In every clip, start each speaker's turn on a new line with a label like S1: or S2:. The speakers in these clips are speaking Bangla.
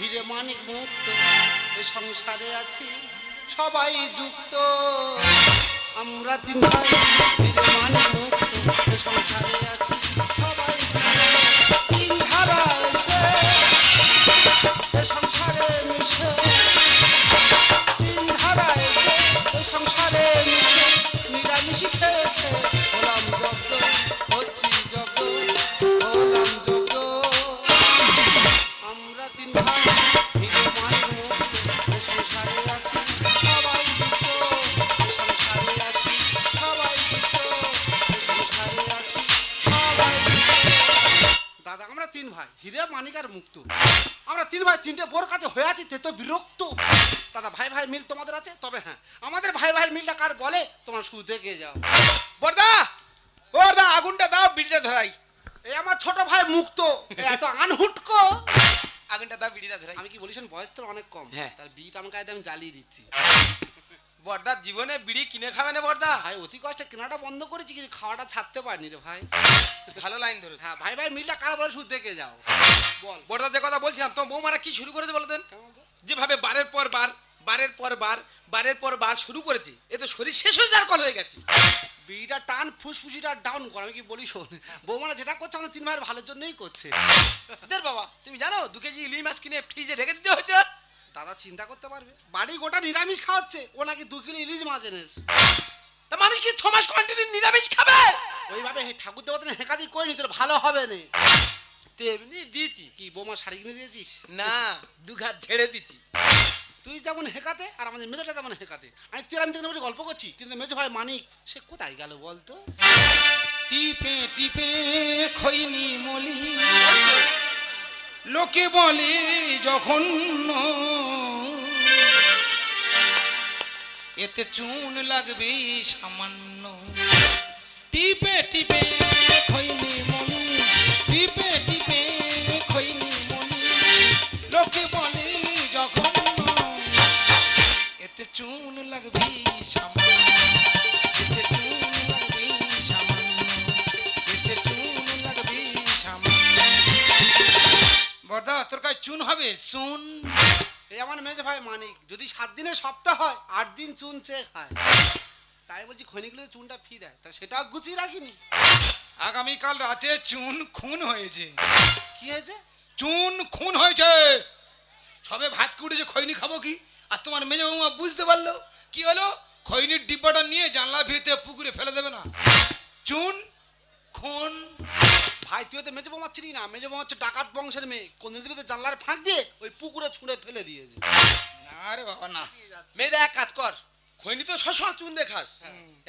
S1: হিরে মানিক মুক্ত সংসারে আছি, সবাই যুক্ত। আমরা তিন ভাই হিরে মানিক মুক্ত সংসারে আছি, সবাই বিরক্ত। দাদা ভাই ভাই মিল তোমাদের আছে? তবে হ্যাঁ আমাদের ভাই ভাই মিলটা কার বলে? তোমার শুধু দেখে যাও।
S2: বর্দা! বর্দা আগুনটা দাও বিড়িটা ধরাই।
S1: এই আমার ছোট ভাই মুক্ত। এত আনহুটকো।
S2: আগুনটা দাও বিড়িটা ধরাই।
S1: আমি কি বলিছেন বয়স তো অনেক কম।
S2: হ্যাঁ।
S1: তার বিট আমাকে আমি জ্বালিয়ে দিচ্ছি।
S2: বর্দা জীবনে বিড়ি কিনে খাবে না বর্দা।
S1: ভাই অতি কষ্টে কেনাটা বন্ধ করেছি কিন্তু খাওয়াটা ছাড়তে পারিনি রে ভাই।
S2: ভালো লাইন ধরে
S1: হ্যাঁ ভাই ভাই মিলটা কার বলে শুধু দেখে যাও। বল।
S2: বর্দা যে কথা বলছিলাম তো বৌমারা কি শুরু করেছে বলো দেন? যেভাবে বারের পর বার বারের পর বার বারের পর বার শুরু করেছে এ তো শরীর শেষ হয়ে যাওয়ার কল হয়ে গেছে।
S1: বিড়িটা টান ফুসফুসিটা ডাউন কর আমি কি বলি শোন? বৌমারা যেটা করছে আমাদের তিন ভাইয়ের ভালোর জন্যই করছে।
S2: দের বাবা তুমি জানো দু কেজি ইলিশ মাছ কিনে ফ্রিজে রেখে দিতে হয়েছে?
S1: দাদা চিন্তা করতে পারবে। বাড়ি গোটা নিরামিষ খাওয়াচ্ছে ও নাকি দু কিলো ইলিশ মাছ এনেছে।
S2: তা মানুষ কি ছ মাস কন্টিনিউ নিরামিষ খাবে?
S1: ওইভাবে ঠাকুর দেবতা হেঁকাদি করে নি তোর ভালো হবে না।
S2: এমনি দিয়েছি।
S1: কি বৌমা শাড়ি কিনে দিয়েছিস?
S2: না। দু ঘাত ঝেড়ে দিচ্ছি।
S1: তুই যেমন হেঁকাতে আর আমাদের মেজোটা তেমন হেঁকাতে। আমি তুই আমি বসে গল্প করছি কিন্তু মেজো ভাই মানিক সে কোথায় গেল বলতো?
S3: টিপে টিপে খৈনি মলি। লোকে বলে যখন এতে চুন লাগবে সামান্য। টিপে টিপে খৈনি মলি। টিপে এতে চুন লাগবে সামান্য, এতে চুন লাগবে সামান্য, এতে চুন লাগবে সামান্য। বর্দা তোর কাছে চুন হবে? চুন।
S1: এই আমার মেজো ভাই মানিক, যদি সাত দিনে সপ্তাহ হয়, আট দিন চুন চেয়ে খায়। তাই বলছি খনিগুলো চুনটা ফি দেয়। তা সেটাও গুছিয়ে রাখিনি।
S3: আগামীকাল রাতে চুন খুন হয়েছে।
S1: কি হয়েছে?
S3: চুন খুন হয়েছে। সবে ভাত কুড়েছে খৈনি খাব কি? আর তোমার মেজে বৌমা বুঝতে পারল? কি হলো? খৈনির ডিব্বাটা নিয়ে জানলা ভিতে পুকুরে ফেলে দেবে না। চুন খুন।
S1: ভাই তুই তো মেজো বৌমা চিনি না? মেজো বৌমা হচ্ছে ডাকাত বংশের মেয়ে। কোন দিন তো জানলার ফাঁক দিয়ে ওই পুকুরে ছুঁড়ে ফেলে দিয়েছে।
S3: না রে বাবা না।
S2: মেয়েদা এক কাজ কর। খৈনি তো সবসময় চুন দেখাস।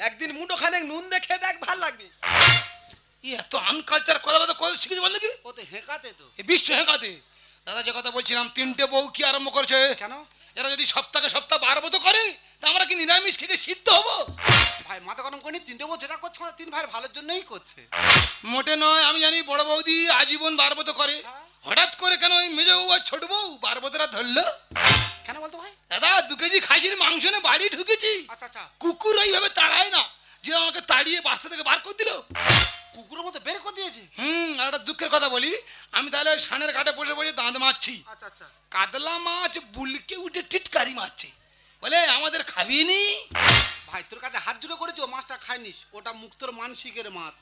S2: একদিন মুন্ডো খানে নুন দেখে দেখ ভালো লাগবে।
S3: ই এত আনকালচার কথা বলতে কথা শিখেছে বললে কি
S1: ও তো হেঁকাতে তো।
S3: এ বিশ্ব হেঁকাতে। দাদা যে কথা বলছিলাম তিনটে বউ কি আরম্ভ করেছে?
S1: কেন?
S3: এরা যদি সপ্তাহে সপ্তাহ বারবো তো করে তা আমরা কি নিরামিষ খেতে সিদ্ধ হব?
S1: ভাই মাথা গরম করিনি তিনটে বউ যেটা করছে আমাদের তিন ভাইয়ের ভালোর জন্যই করছে।
S3: মোটে নয় আমি জানি বড় বৌদি আজীবন বারবো তো করে।
S1: হ্যাঁ।
S3: হঠাৎ করে কেন ওই মেজো বউ আর ছোট বউ বারবতরা ধরলো?
S1: বলতো ভাই?
S3: দাদা দু কেজি খাসির মাংস নিয়ে বাড়ি ঢুকেছি।
S1: আচ্ছা আচ্ছা।
S3: কুকুর ওইভাবে তাড়ায় না যে আমাকে তাড়িয়ে বাস্তা থেকে বার করে দিল।
S1: কুকুরের মতো বের করে দিয়েছে?
S3: হুম আর একটা দুঃখের কথা বলি আমি তাহলে সানের ঘাটে বসে বসে দাঁত মারছি।
S1: আচ্ছা আচ্ছা।
S3: কাতলা মাছ বুলকে উঠে টিটকারি মারছে। বলে আমাদের খাবি নি
S1: ভাই তোর কাছে হাত জুড়ে করেছি ও মাছটা খাইনিস ওটা মুক্তর মানসিকের মাছ।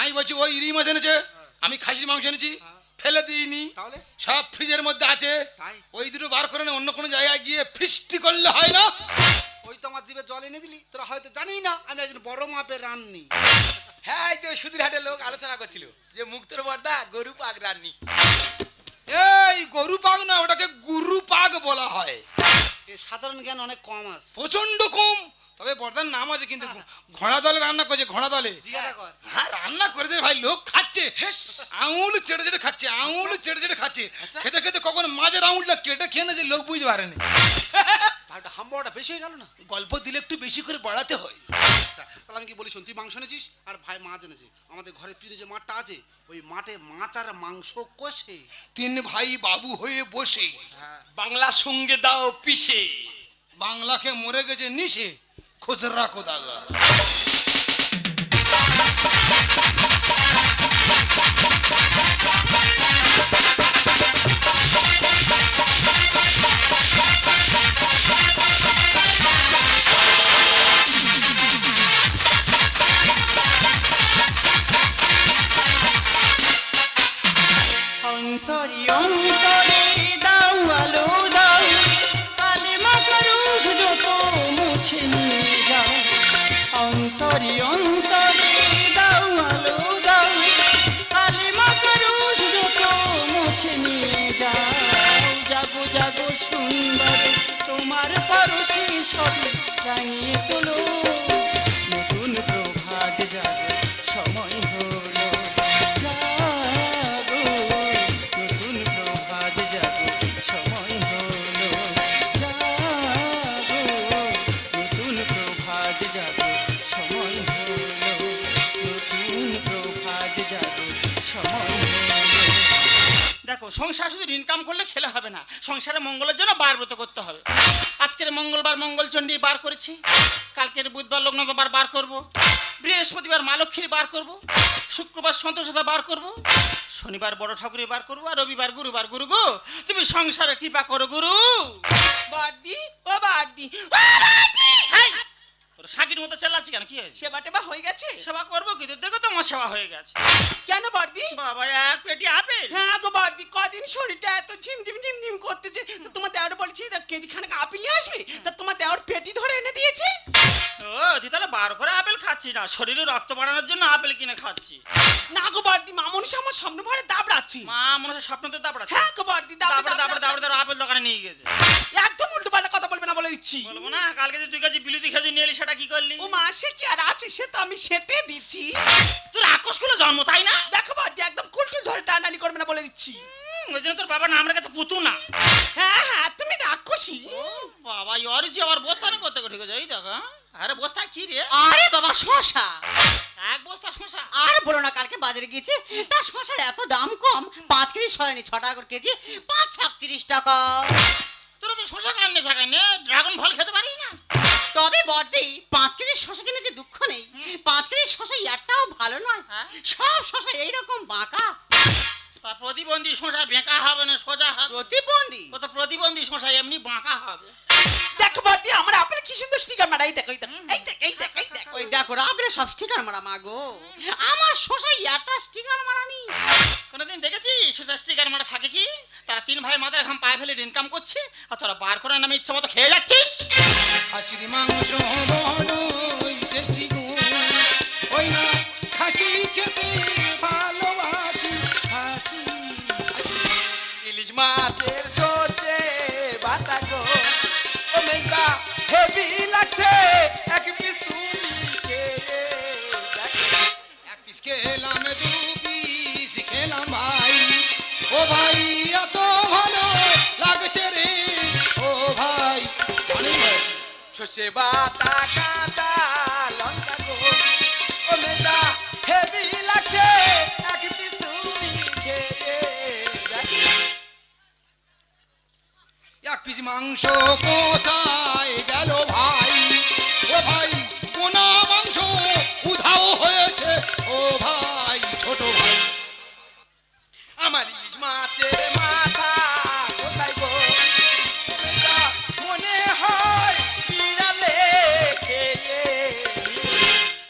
S3: আমি বলছি ওই ইরি মাছ এনেছে? আমি খাসির মাংস এনেছি?
S1: হ্যাঁ।
S3: ফেলে দিইনি।
S1: তাহলে?
S3: সব ফ্রিজের মধ্যে আছে। ওই দুটো বার করে অন্য কোনো জায়গায় গিয়ে ফিস্টি করলে হয় না।
S1: ওই তো আমার জীবে জল এনে দিলি তোরা হয়তো জানি না আমি একজন বড় মাপের রাননি।
S2: হ্যাঁ এই তো সুধীর হাটের লোক আলোচনা করছিল যে মুক্তর বর্দা গরু পাক রাননি।
S3: এই গরু পাক না ওটাকে গুরু পাক বলা হয়।
S1: সাধারণ জ্ঞান অনেক কম আছে।
S3: প্রচণ্ড কম। তবে বর্দার নাম আছে কিন্তু ঘোড়া দলে রান্না করছে ঘোড়া দলে। হ্যাঁ রান্না করে দে ভাই লোক খাচ্ছে। আঙুল চেটে চেটে খাচ্ছে আঙুল চেটে চেটে খাচ্ছে।
S2: আচ্ছা।
S3: খেতে খেতে কখন মাঝের আঙুলটা কেটে খেয়ে না যে লোক বুঝতে পারেনি।
S1: ভাইটা হাম্বাটা বেশি হয়ে গেল না?
S3: গল্প দিলে একটু বেশি করে বাড়াতে হয়।
S1: আচ্ছা তাহলে আমি কি বলি শোন তুই মাংস এনেছিস? আর ভাই মাছ এনেছে। আমাদের ঘরের পিছনে যে মাঠটা আছে ওই মাঠে মাছ আর মাংস কষে।
S3: তিন ভাই বাবু হয়ে বসে।
S1: হ্যাঁ।
S2: বাংলা সঙ্গে দাও পিসে
S3: বাংলাকে মরে গেছে নিশে খুচরা
S4: সবই নতুন প্রভাত জাগো, সময় হলো। সময় হলো। নতুন প্রভাত জাগো, সময় হলো। নতুন প্রভাত সময়
S5: দেখো, সংসার শুধু ইনকাম করলে খেলে হবে না, সংসারে মঙ্গলের জন্য বার ব্রত করতে হবে। আজকের মঙ্গলবার মঙ্গলচণ্ডী বার করেছি, কালকের বুধবার লগ্নবার বার করব। বৃহস্পতিবার মা লক্ষ্মীর বার করব। শুক্রবার সন্তোষতা বার করব। শনিবার বড় ঠাকুরের বার করব আর রবিবার গুরুবার গুরু গো। তুমি সংসারে কৃপা করো গুরু।
S6: বাদ দি ও বাড়দি
S5: হাই! তোর শাকির মতো চেল্লাচ্ছি কেন? কি হয়েছে?
S6: সেবা টেবা হয়ে গেছে?
S5: সেবা করব কিন্তু দেখো তো আমার সেবা হয়ে গেছে।
S6: কেন বাড়দি
S5: বাবা এক পেটি আপেল।
S6: হ্যাঁ গো বাড়দি কদিন শরীরটা এত ঝিমঝিম ঝিমঝিম করতেছে? তো তোমার দেওয়ার বলছি তা কেজি খানেক আপেল নিয়ে আসবে? তা তোমার দেওয়ার পেটি ধরে এনে দিয়েছে?
S5: ও তুই তাহলে বার করে আপেল খাচ্ছি না? শরীরে রক্ত বাড়ানোর জন্য আপেল কিনে খাচ্ছি।
S6: না গো বাড়দি মামনি আমার স্বপ্ন ভরে দাবড়াচ্ছি।
S5: মা মনে হচ্ছে স্বপ্নতে দাপড়াচ্ছে
S6: হ্যাঁ গো বাড়দি
S5: তারপরে
S6: দাবড়া
S5: তারপরে তারপরে আপেল দোকানে নিয়ে গেছে
S6: একদম উল্টো দিচ্ছি।
S5: বলব না কালকে যে তুই কাছে বিলুতি খেয়ে নিয়ে এলি সেটা কি করলি?
S6: ও মা সে কি আর আছে? সে তো আমি সেটে দিচ্ছি।
S5: তোর আকসগুলো জন্ম তাই না?
S6: দেখো বাড়দি একদম কুলটুল ধরে টানানি করবে না বলে দিচ্ছি।
S5: ওই জন্য তোর বাবার নাম রেখেছে পুতু না।
S6: হ্যাঁ হ্যাঁ তুমি রাক্ষসী।
S5: বাবা ইয়রিছি আবার বস্তানে করতে ঠিক আছে এই দেখো হ্যাঁ? আরে বস্তা কি রে?
S4: আরে বাবা শশা।
S5: এক বস্তা শসা
S4: আর বলো না কালকে বাজারে গিয়েছি? তা শশার এত দাম কম পাঁচ কেজি সয়নি ছ টাকা করে কেজি পাঁচ ছত্রিশ টাকা।
S5: তোরা তো শসা কান্নে সাকান্নে ড্রাগন ফল খেতে পারিস না?
S4: তবে বটে পাঁচ কেজি শশা কিনে যে দুঃখ নেই পাঁচ কেজি শশা একটাও ভালো নয়।
S5: হ্যাঁ?
S4: সব শশা এইরকম বাঁকা।
S5: তা প্রতিবন্ধী শসা বেঁকা হবে না সোজা হবে?
S4: প্রতিবন্ধী?
S5: ও তো প্রতিবন্ধী শশা এমনি বাঁকা হবে।
S6: দেখো বটে আমার আপেল কি সুন্দর স্টিকার মারা এই দেখো এই দেখো এই দেখ এই দেখ দেখ
S4: ওই সব স্টিকার মারা মাগো আমার শোষাই একটা স্টিকার মারা নেই
S5: কোনোদিন দেখেছি? সোজা স্টিকার মারা থাকে কি? তারা তিন ভাই মাথার ঘাম পায়ে ফেলে ইনকাম করছে আর তোরা বার করে নামে ইচ্ছা মতো খেয়ে যাচ্ছিস?
S3: খাসির মাংস মাংস কোথায় গেল ভাই? ও ভাই কোনা মাংস উধাও হয়েছে? ও ভাই ছোট ভাই।
S2: আমার ইলিশ মাছের মাথা কোথায় গো? মনে হয় বিড়ালে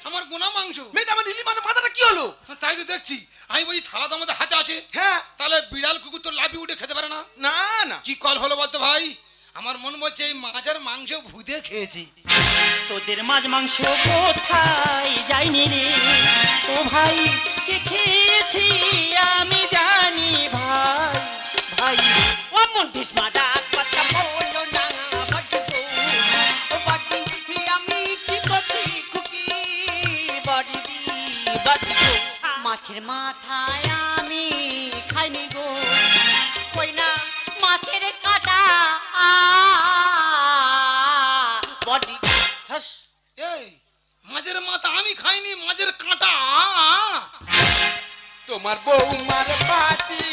S3: আমার গোনা মাংস।
S2: আমার ইলিশ মাছের মাথাটা কি হলো?
S3: তাই তো দেখছি। আমি বলছি থালা তো আমাদের হাতে আছে।
S2: হ্যাঁ।
S3: তাহলে বিড়াল কুকুর তো লাফি উঠে খেতে পারে না।
S2: না না।
S3: কি কল হলো বলতো ভাই? বলছে মাছের মাংস ভুদে খেয়েছি।
S5: তোদের মাছ মাংস কোথায় যায়নি রে? ও ভাই দেখেছি আমি জানি ভাই। ভাই,
S6: ও মন্টিস মাডা
S4: মাছের মাথায় আমি
S2: তোমার বৌমার পাটি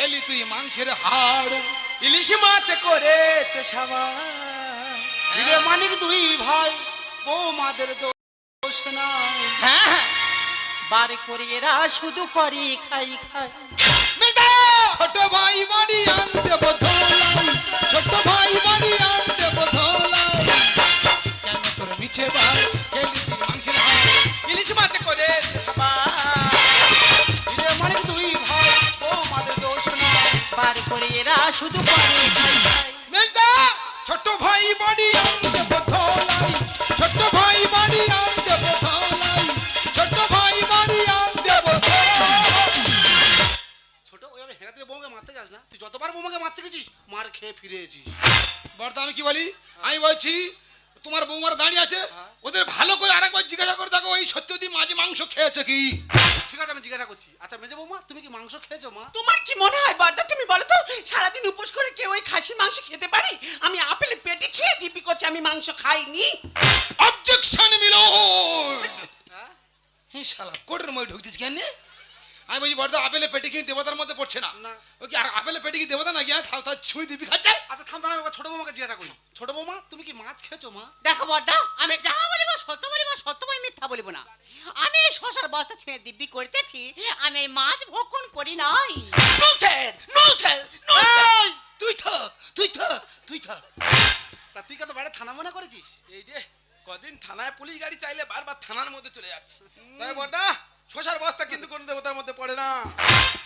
S3: খেলি তুই মাংসের হাড়।
S2: ইলিশ মাছ করেছে সাবা
S1: মানিক দুই ভাই ও মাদের দোষ না
S5: হ্যাঁ হ্যাঁ। বারে করে এরা শুধু করি খাই খাই।
S3: ছোট ভাই বাড়ি আনতে বধলাই
S5: শুধু খাই
S2: মেজদা
S3: ছোট ভাই বাড়ি আনতে নাই ছোট ভাই বাড়ি আনতে নাই ছোট ভাই বাড়ি আনতে বধলাই
S1: ছোট ওইভাবে থেকে বৌমাকে মারতে যাস না। তুই যতবার বৌমাকে মারতে গেছিস মার খেয়ে ফিরে এসিস
S3: বর্দা আমি কি বলি? আমি বলছি তোমার বৌমার দাঁড়িয়ে আছে? ওদের ভালো করে আরেকবার জিজ্ঞাসা করে দেখো ওই সত্যি মাঝে মাংস খেয়েছে কি?
S1: ঠিক আছে আমি জিজ্ঞাসা করছি। আচ্ছা মেজে বৌমা তুমি কি মাংস খেয়েছো মা?
S5: তোমার কি মনে হয় বর্দা তুমি বলো তো সারাদিন উপোস করে কেউ ওই খাসি মাংস খেতে পারি? আমি আপেলে পেটে ছেড়ে দিবি করছি আমি মাংস খাইনি।
S3: অবজেকশন মিলোড
S1: হ্যাঁ?
S3: হে শালা কোটের মই ঢুকছিস কেন? আমি বলছি বর্দা আপেলে পেটে কি দেবতার মধ্যে পড়ছে না।
S1: না।
S3: ও কি আর আপেলে পেটে কি দেবতা না গিয়া খাও তার ছুঁই দিবি খাচ্ছে।
S1: আচ্ছা থাম দাঁড়া ছোট বৌমাকে জিজ্ঞাসা করি। ছোট বৌমা? তুমি কি মাছ খেয়েছো মা?
S4: দেখো বড়দা আমি যা বলিব সত্য বলিব সত্য বই মিথ্যা বলিব না। আমি এই শশার বস্তা ছেড়ে দিব্যি করিতেছি আমি এই মাছ ভক্ষণ করি নাই।
S3: No sir no sir no তুই থাক তুই থাক তুই থাক।
S1: তা তুই কত বাইরে থানা মনে করেছিস?
S2: এই যে কদিন থানায় পুলিশ গাড়ি চাইলে বারবার থানার মধ্যে চলে যাচ্ছে। তাই বর্দা শশার বস্তা কিন্তু কোন দেবতার মধ্যে পড়ে না।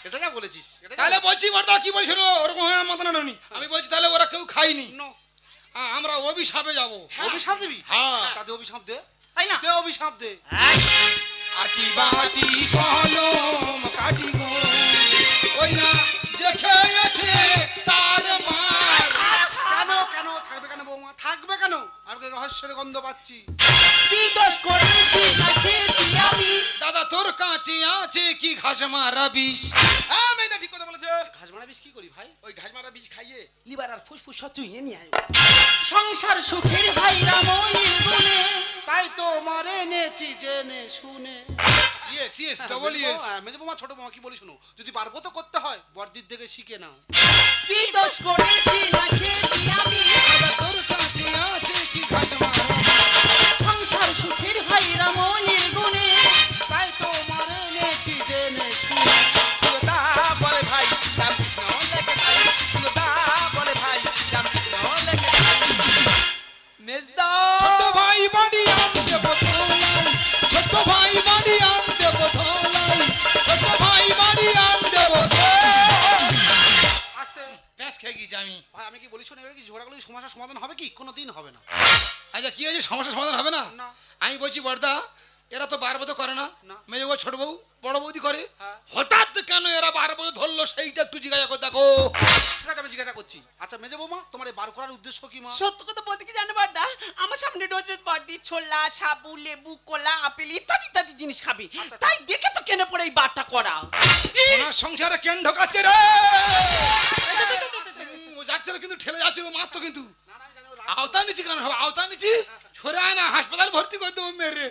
S1: এটা যা বলেছিস
S3: তাহলে বলছি বর্দা কি বলছিল ওরকম হ্যাঁ মাথা নাড়নি আমি বলছি তাহলে ওরা কেউ খায়নি।
S1: নো।
S3: আ- আমরা অভিশাপে যাব।
S1: অভিশাপ দিবি?
S3: হ্যাঁ।
S1: তাদের অভিশাপ দে।
S5: তাই না?
S1: দে অভিশাপ দে।
S3: আটি বাটি কলম কাটি গো ওই না মার
S1: কেন কেন থাকবে কেন? বৌমা থাকবে কেন তো রহস্যের গন্ধ পাচ্ছি।
S3: দাদা তোর কাছে আছে কি ঘাস মারা বিষ?
S2: হ্যাঁ মেয়েটা ঠিক কথা বলেছে।
S1: ঘাস মারা বিষ কি করি ভাই?
S2: ওই ঘাস মারা বীজ খাইয়ে লিভার আর ফুসফুস সব চুইয়ে নিয়ে আয়।
S5: সংসার সুখের ভাই রামনির গুণে
S1: তাই তো মারে এনেছি জেনে শুনে।
S3: ইয়েস ইয়েস ডবল ইয়েস
S1: বৌমা, মেজো বৌমা ছোট বৌমা কি বলি শোনো? যদি পারব তো করতে হয় বর্দির থেকে শিখে নাও।
S5: কি দোষ করেছি না খেয়েছি আমি?
S3: তোর কাছে আছে কি ঘাস আমি
S1: কি বলি শোনো এবার কি ঝোড়াগুলো সমস্যার সমাধান হবে কি? কোনো দিন হবে না।
S3: আচ্ছা কি হয়েছে? সমস্যার সমাধান হবে না?
S1: না।
S3: আমি বলছি বর্দা এরা তো বার তো করে না।
S1: না।
S3: মেয়ে বউ ছোট বউ বড় বৌদি করে।
S1: হ্যাঁ।
S3: হঠাৎ কেন এরা বার বছর ধরলো? সেইটা একটু জিজ্ঞাসা করে দেখো।
S1: ঠিক আছে আমি জিজ্ঞাসা করছি। আচ্ছা মেজে বৌমা তোমার এই বার করার উদ্দেশ্য কি মা?
S5: সত্য কথা বলতে কি জানো বর্দা আমার সামনে রোজ রোজ বর্দি ছোলা সাবু লেবু কলা আপেল ইত্যাদি ইত্যাদি জিনিস খাবি। তাই দেখে তো কেনে পড়ে এই বারটা করা?
S3: সংসারে কেন ঢোকাচ্ছে রে? যাচ্ছে মাত্র কিন্তু।
S1: না, না, আমি জানি ও রাগ
S3: আওতা নিচি কেন হবে? আওতা নিচি? সরে আয় না হাসপাতাল ভর্তি করে দেবো মেরে।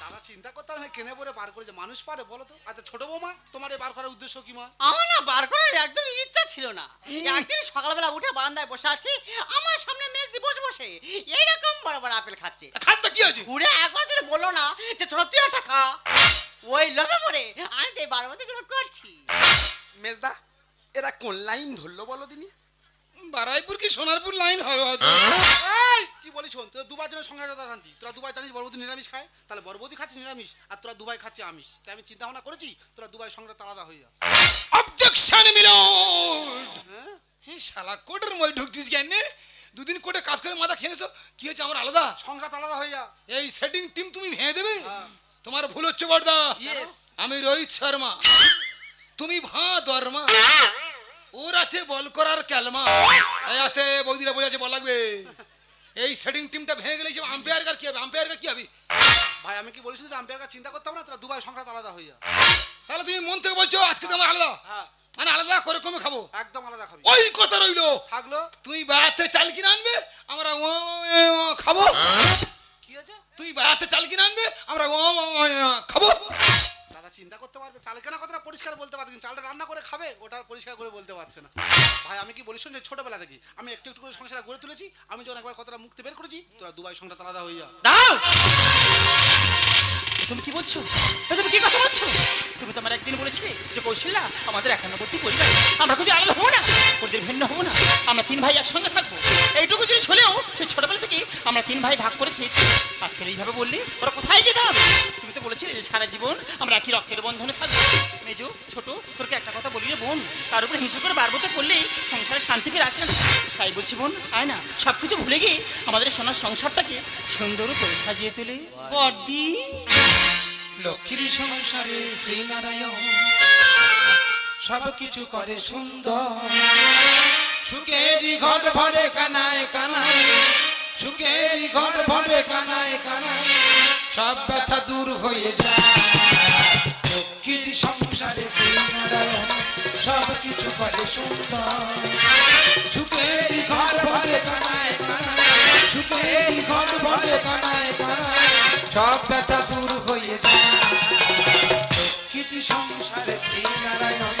S1: তারা চিন্তা করতে হয় না কেনে পরে বার করে যে মানুষ পারে বলো তো। আচ্ছা ছোট বৌমা তোমার এই বার করার উদ্দেশ্য কি মা?
S4: আমার না বার করার একদম ইচ্ছা ছিল না। একদিন সকালবেলা উঠে বারান্দায় বসে আছি আমার সামনে মেজদি বসে বসে এইরকম বড় বড় আপেল খাচ্ছে।
S3: খানটা কি আছে
S4: ঘুরে একবার যদি বলল না যে ছোট তুই একটা খা। ওই লোভে পড়ে আমি তো এই বারোবাদি করছি।
S2: মেজদা এরা কোন লাইন ধরলো বলো দিনি?
S3: বারাইপুর কি সোনারপুর লাইন হবে
S1: এই, কি বলি শোন তোরা দুবার জন্য সংসার শান্তি তোরা দুবার জানিস বড়বতী নিরামিষ খায়? তাহলে বড়বতী খাচ্ছে নিরামিষ আর তোরা দুবাই খাচ্ছে আমিষ। তাই আমি চিন্তা ভাবনা করেছি তোরা দুবাই সংসার আলাদা হয়ে যা
S3: অবজেকশন মিলোড
S1: হ্যাঁ?
S3: হ্যাঁ শালা কোটের মই ঢুকতিস কেন দুদিন কোটে কাজ করে মাথা খেয়েছো কি হচ্ছে আমার আলাদা?
S1: সংসার আলাদা হয়ে যা।
S3: এই সেটিং টিম তুমি ভেঙে দেবে? তোমার ভুল হচ্ছে বর্দা আমি রোহিত শর্মা। তুমি ভা দর্মা। ওর আছে বল করার ক্যালমা। আসতে বৌদিরা বোঝাচ্ছে বল লাগবে। এই সেটিং টিমটা ভেঙে গেলে আম্পায়ার কার কি হবে? আম্পায়ার কার কি হবে?
S1: ভাই আমি কি বলিস যদি আম্পায়ার কাছে চিন্তা করতে হবে না? তোরা দুবাই সংসার আলাদা হয়ে যা
S3: তাহলে তুমি মন থেকে বলছো আজকে তো আমার আলাদা?
S1: হ্যাঁ।
S3: মানে আলাদা করে কমে খাব?
S1: একদম আলাদা খাবি।
S3: ওই কথা রইল।
S1: থাকল।
S3: তুই বেড়াতে চাল কিনে আনবে আমরা ও খাব।
S1: কি আছে
S3: তুই বেড়াতে চাল কিনে আনবে আমরা ও খাব।
S1: চিন্তা করতে পারবে? চাল কেনা কথাটা পরিষ্কার বলতে পারবে? কিন্তু চালটা রান্না করে খাবে, ওটা পরিষ্কার করে বলতে পারছে না। ভাই, আমি কি বলি শুনছি? ছোটবেলা থেকে। আমি একটু একটু করে সংসার গড়ে তুলেছি, আমি যখন একবার কথাটা মুক্তি বের করেছি, তোরা দুবাই সংসার আলাদা হয়ে যা।
S5: দাও! তুমি কি বলছো? তুমি কি কথা বলছো? তুমি তো আমার একদিন বলেছিলে যে কৌশল্যা আমাদের একান্নবর্তী পরিবার। আমরা যদি আলাদা হব না ওদের ভিন্ন হব না। আমরা তিন ভাই একসঙ্গে থাকব। এইটুকু জিনিস হলেও সেই ছোটবেলা থেকে আমরা তিন ভাই ভাগ করে খেয়েছি। আজকে এইভাবে বললি ওরা কোথায় যেতে হবে তুমি তো বলেছিলে যে সারা জীবন। আমরা একই রক্তের বন্ধনে থাকব। মেজো, ছোট, তোরকে একটা কথা বলি রে বোন, তার উপরে হিংসা করে বারবতে করলেই সংসারে শান্তি ফিরে আসে না। তাই বলছি বোন, আয় না সব কিছু ভুলে গিয়ে আমাদের সোনার সংসারটাকে সুন্দর করে সাজিয়ে তোলে।
S7: বর্দি
S3: লক্ষ্মীর সংসারে শ্রীনারায়ণ সব কিছু করে সুন্দর। সুখেরই ঘট ভরে কানায় কানায় সুখেরই ঘট ভরে কানায় কানায়। সব ব্যথা দূর হয়ে যায়। সংসারে সব কিছু করে সব ব্যথা দূর হয়ে যায়। কিছু সংসারে শ্রীনারায়ণ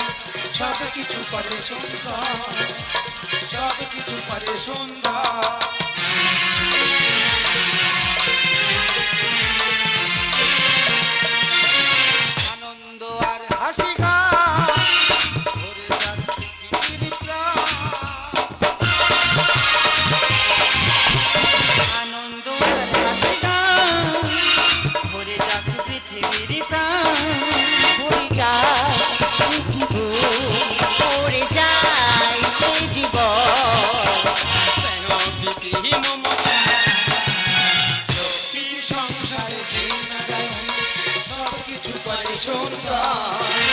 S3: সব কিছু করে সুন্দর। সব কিছু করে সুন্দর। করে সুন্দর